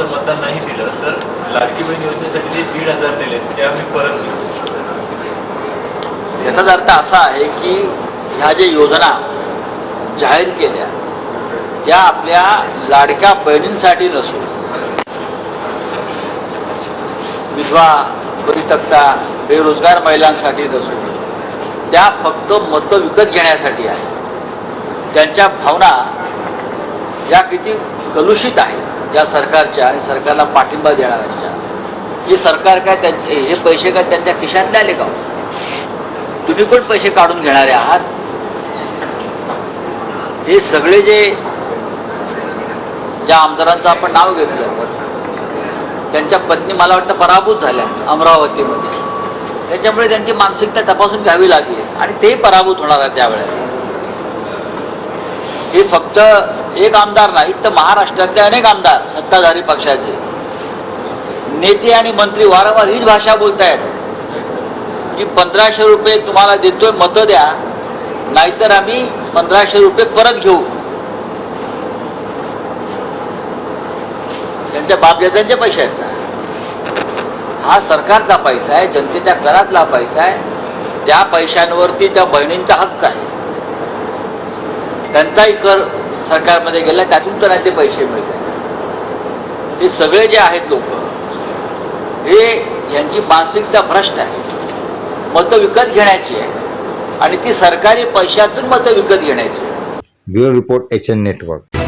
जर मतदान नाही दिलं तर लाडकी बहीण योजनेसाठी जे दीड हजार दिले ते आम्ही परत घेऊ याचाच अर्थ असा आहे की ह्या ज्या योजना जाहीर केल्या त्या आपल्या लाडक्या बहिणींसाठी नसून विधवा परितक्ता बेरोजगार महिलांसाठी नसून त्या फक्त मतं विकत घेण्यासाठी आहे. त्यांच्या भावना या किती कलुषित आहेत. या सरकारच्या आणि सरकारला पाठिंबा देणाऱ्यांच्या हे सरकार काय त्यांचे हे पैसे काय त्यांच्या खिशातले आले का? तुम्ही पण पैसे काढून घेणारे आहात? हे सगळे जे ज्या आमदारांचं आपण नाव घेतलं त्यांच्या पत्नी मला वाटतं पराभूत झाल्या अमरावतीमध्ये. त्याच्यामुळे त्यांची मानसिकता तपासून घ्यावी लागेल. आणि ते पराभूत होणार आहे त्यावेळेला. हे फक्त एक आमदार नाही तर महाराष्ट्रातले अनेक आमदार सत्ताधारी पक्षाचे. नेते आणि मंत्री वारंवार हीच भाषा बोलतायत. की पंधराशे रुपये तुम्हाला देतोय मतं द्या. नाहीतर आम्ही पंधराशे रुपये परत घेऊ. त्यांच्या बापजात्यांचे पैसे आहेत का हा सरकारचा पैसा आहे जनतेच्या करात पैसा आहे. त्या पैशांवरती त्या बहिणींचा हक्क आहे. त्यांचाही कर सरकारमध्ये गेला त्यातून त्यांना ते पैसे मिळतात. हे सगळे जे आहेत लोक हे यांची मानसिकता भ्रष्ट आहे. मतं विकत घेण्याची आहे. आणि ती सरकारी पैशातून मतं विकत घेण्याची bureau report H N network.